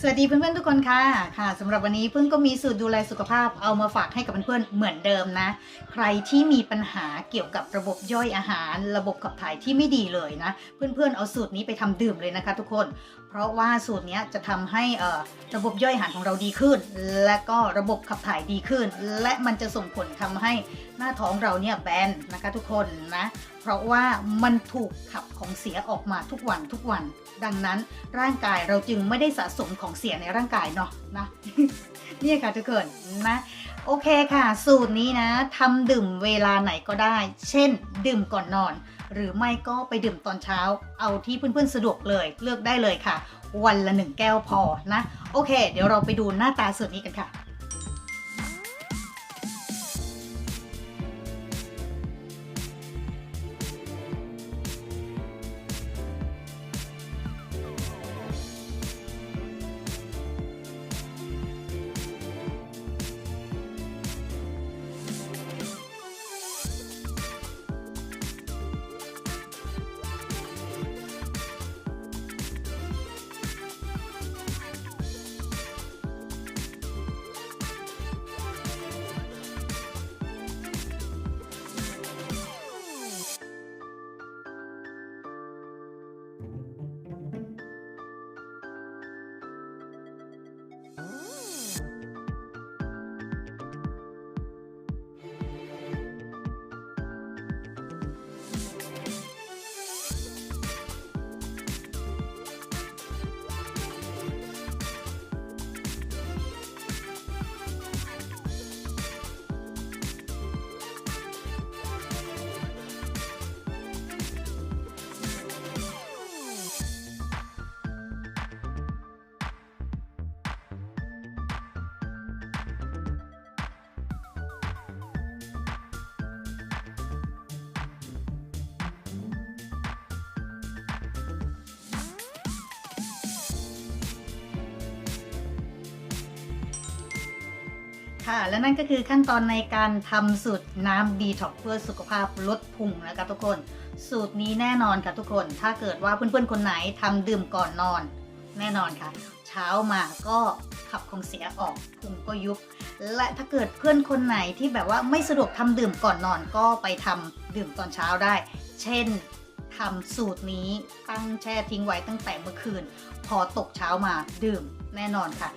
สวัสดีเพื่อนๆทุกคนค่ะค่ะสำหรับวันนี้เพิ่งก็มีสูตรดูแลสุขภาพเอามาฝากให้กับเพื่อนๆเหมือนเดิมนะ ใครที่มีปัญหาเกี่ยวกับระบบย่อยอาหาร ระบบขับถ่ายที่ไม่ดีเลยนะ เพื่อนๆเอาสูตรนี้ไปทำดื่มเลยนะคะทุกคน เพราะว่าสูตรนี้จะทำให้ระบบย่อยอาหารของเราดีขึ้น และก็ระบบขับถ่ายดีขึ้น และมันจะส่งผลทำให้หน้าท้องเราเนี่ยแบนนะคะทุกคนนะ ราะว่ามันถูกขับของเสียออกมาทุกวันทุกวัน ดังนั้นร่างกายเราจึงไม่ได้สะสมของเสียในร่างกายเนาะนะเนี่ยค่ะทุกคนนะโอเคค่ะ สูตรนี้นะทำดื่มเวลาไหนก็ได้ เช่น ดื่มก่อนนอน หรือไม่ก็ไปดื่มตอนเช้า เอาที่เพื่อนๆสะดวกเลย เลือกได้เลยค่ะ วันละหนึ่งแก้วพอนะ โอเค เดี๋ยวเราไปดูหน้าตาสูตรนี้กันค่ะ ค่ะ และนั่นก็คือขั้นตอนในการทำสูตรน้ำดีท็อกเพื่อสุขภาพลดพุงนะคะทุกคน สูตรนี้แน่นอนค่ะทุกคน ถ้าเกิดว่าเพื่อนๆคนไหนทำดื่มก่อนนอน แน่นอนค่ะ เช้ามาก็ขับของเสียออกพุงก็ยุบ และถ้าเกิดเพื่อนคนไหนที่แบบว่าไม่สะดวกทำดื่มก่อนนอนก็ไปทำดื่มตอนเช้าได้ เช่น ทำสูตรนี้ตั้งแช่ทิ้งไว้ตั้งแต่เมื่อคืน พอตกเช้ามาดื่มแน่นอนค่ะ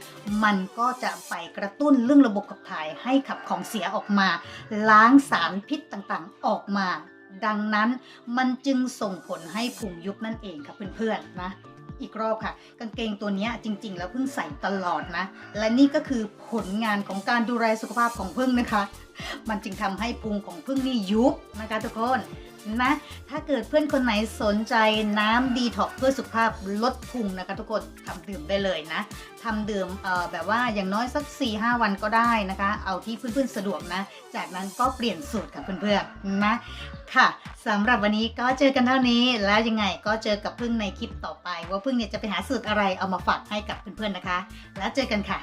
มันก็จะไปกระตุ้นเรื่องระบบขับถ่ายให้ขับของเสียออกมา ล้างสารพิษต่างๆออกมา ดังนั้นมันจึงส่งผลให้พุงยุบนั่นเองค่ะเพื่อนๆนะอีกรอบค่ะ กางเกงตัวนี้จริง ๆ แล้วเพิ่งใส่ตลอดนะ และนี่ก็คือผลงานของการดูแลสุขภาพของพึ่งนะคะ มันจึงทำให้พุงของพึ่งนี่ยุบนะคะทุกคน นะถ้าเกิดเพื่อนคนไหนสนใจน้ำดีท็อกเพื่อสุขภาพลดพุงนะคะทุกคนทำดื่มได้เลยนะทำดื่มแบบว่าอย่างน้อยสัก 4-5 วันก็ได้นะคะ เอาที่เพื่อนๆสะดวกนะ จากนั้นก็เปลี่ยนสูตรกับเพื่อนๆนะค่ะสำหรับวันนี้ก็เจอกันเท่านี้แล้วยังไงก็เจอกับพึ่งในคลิปต่อไป ว่าพึ่งเนี่ยจะไปหาสูตรอะไรเอามาฝากให้กับเพื่อนๆนะคะ แล้วเจอกันค่ะ